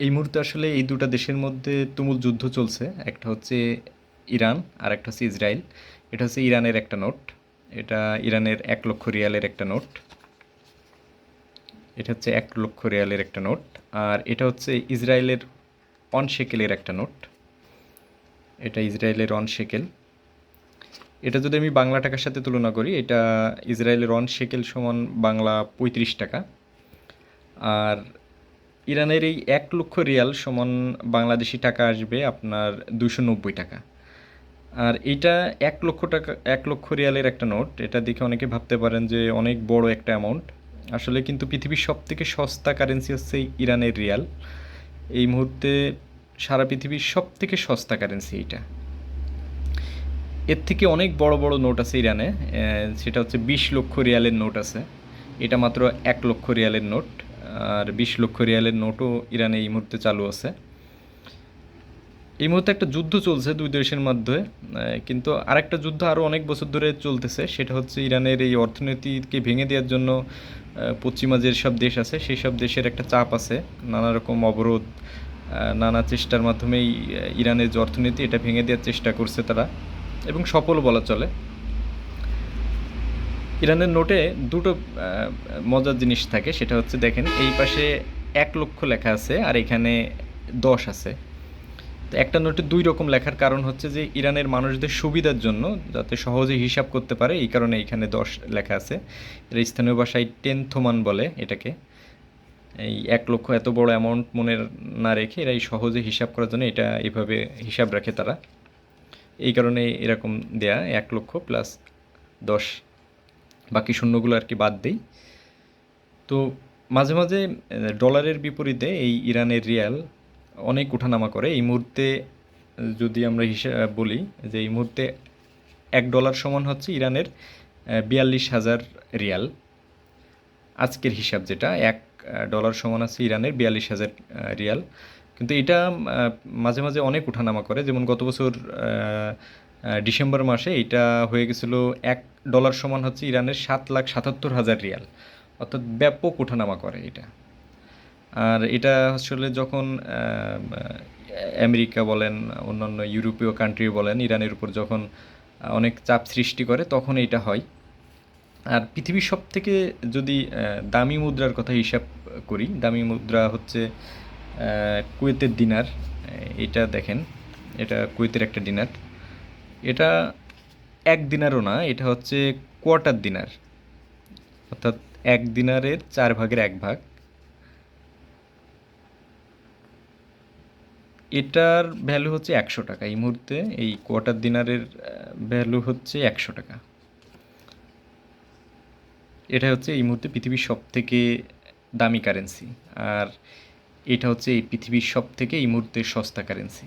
এই মুহূর্তে আসলে এই দুটো দেশের মধ্যে তুমুল যুদ্ধ চলছে। একটা হচ্ছে ইরান আর একটা হচ্ছে ইসরায়েল। এটা হচ্ছে ইরানের একটা নোট। এটা ইরানের এক লক্ষ রিয়ালের একটা নোট। এটা হচ্ছে এক লক্ষ রিয়ালের একটা নোট। আর এটা হচ্ছে ইসরায়েলের অন শেকেলের একটা নোট। এটা ইসরায়েলের অন শেকেল এটা যদি আমি বাংলা টাকার সাথে তুলনা করি, এটা ইসরায়েলের অন শেকেল সমান বাংলা পঁয়ত্রিশ টাকা। আর ইরানের এই এক লক্ষ রিয়াল সমান বাংলাদেশি টাকা আসবে আপনার দুশো নব্বই টাকা। আর এটা এক লক্ষ টাকা, এক লক্ষ রিয়ালের একটা নোট। এটা দেখে অনেকে ভাবতে পারেন যে অনেক বড় একটা অ্যামাউন্ট আসলে কিন্তু পৃথিবীর সব থেকে সস্তা কারেন্সি হচ্ছে ইরানের রিয়াল। এই মুহূর্তে সারা পৃথিবীর সব থেকে সস্তা কারেন্সি এইটা এর থেকে অনেক বড় বড় নোট আছে ইরানে। সেটা হচ্ছে বিশ লক্ষ রিয়ালের নোট আছে। এটা মাত্র এক লক্ষ রিয়ালের নোট। আর বিশ লক্ষ রিয়ালের নোটও ইরানে এই মুহূর্তে চালু আছে। এই মুহূর্তে একটা যুদ্ধ চলছে দুই দেশের মধ্যে কিন্তু আরেকটা যুদ্ধ আরও অনেক বছর ধরে চলতেছে, সেটা হচ্ছে ইরানের এই অর্থনীতিকে ভেঙে দেওয়ার জন্য পশ্চিমা যেসব দেশ আছে, সেই সব দেশের একটা চাপ আছে। নানা রকম অবরোধ নানা চেষ্টার মাধ্যমেই ইরানের যে অর্থনীতি, এটা ভেঙে দেওয়ার চেষ্টা করছে তারা। এবং সফল বলা চলে। ইরানের নোটে দুটো মজার জিনিস থাকে। সেটা হচ্ছে দেখেন, এই পাশে এক লক্ষ লেখা আছে আর এখানে দশ আছে। তো একটা নোটে দুই রকম লেখার কারণ হচ্ছে যে ইরানের মানুষদের সুবিধার জন্য যাতে সহজে হিসাব করতে পারে, এই কারণে এখানে দশ লেখা আছে। এটা স্থানীয় ভাষায় টেনথমান বলে এটাকে। এই এক লক্ষ এত বড় অ্যামাউন্ট মনে না রেখে এরা এই সহজে হিসাব করার জন্য এটা এইভাবে হিসাব রাখে তারা। এই কারণে এরকম দেয়া, এক লক্ষ প্লাস দশ। বাকি শূন্যগুলো আর কি বাদ দেই। তো মাঝে মাঝে ডলারের বিপরীতে এই ইরানের রিয়াল অনেক ওঠানামা করে। এই মুহূর্তে যদি আমরা হিসাব বলি যে এই মুহূর্তে এক ডলার সমান হচ্ছে ইরানের বিয়াল্লিশ হাজার রিয়াল। আজকের হিসাব যেটা, এক ডলার সমান আছে ইরানের বিয়াল্লিশ হাজার রিয়াল। কিন্তু এটা মাঝে মাঝে অনেক ওঠানামা করে। যেমন গত বছর ডিসেম্বর মাসে এটা হয়ে গেছিল এক ডলার সমান হচ্ছে ইরানের সাত লাখ সাতাত্তর হাজার রিয়াল। অর্থাৎ ব্যাপক ওঠানামা করে এটা। আর এটা আসলে যখন আমেরিকা বলেন, অন্যান্য ইউরোপীয় কান্ট্রি বলেন, ইরানের উপর যখন অনেক চাপ সৃষ্টি করে, তখন এটা হয়। আর পৃথিবীর সব থেকে যদি দামি মুদ্রার কথা হিসাব করি, দামি মুদ্রা হচ্ছে কুয়েতের দিনার। এটা দেখেন, এটা কুয়েতের একটা দিনার। এটা এক দিনারও না, এটা হচ্ছে কোয়ার্টার দিনার অর্থাৎ এক দিনারের চার ভাগের এক ভাগ। এটার ভ্যালু হচ্ছে একশো টাকা। এই মুহূর্তে এই কোয়ার্টার দিনারের ভ্যালু হচ্ছে একশো টাকা। এটা হচ্ছে এই মুহূর্তে পৃথিবীর সব থেকে দামি কারেন্সি আর এটা হচ্ছে এই পৃথিবীর সব থেকে এই মুহূর্তে সস্তা কারেন্সি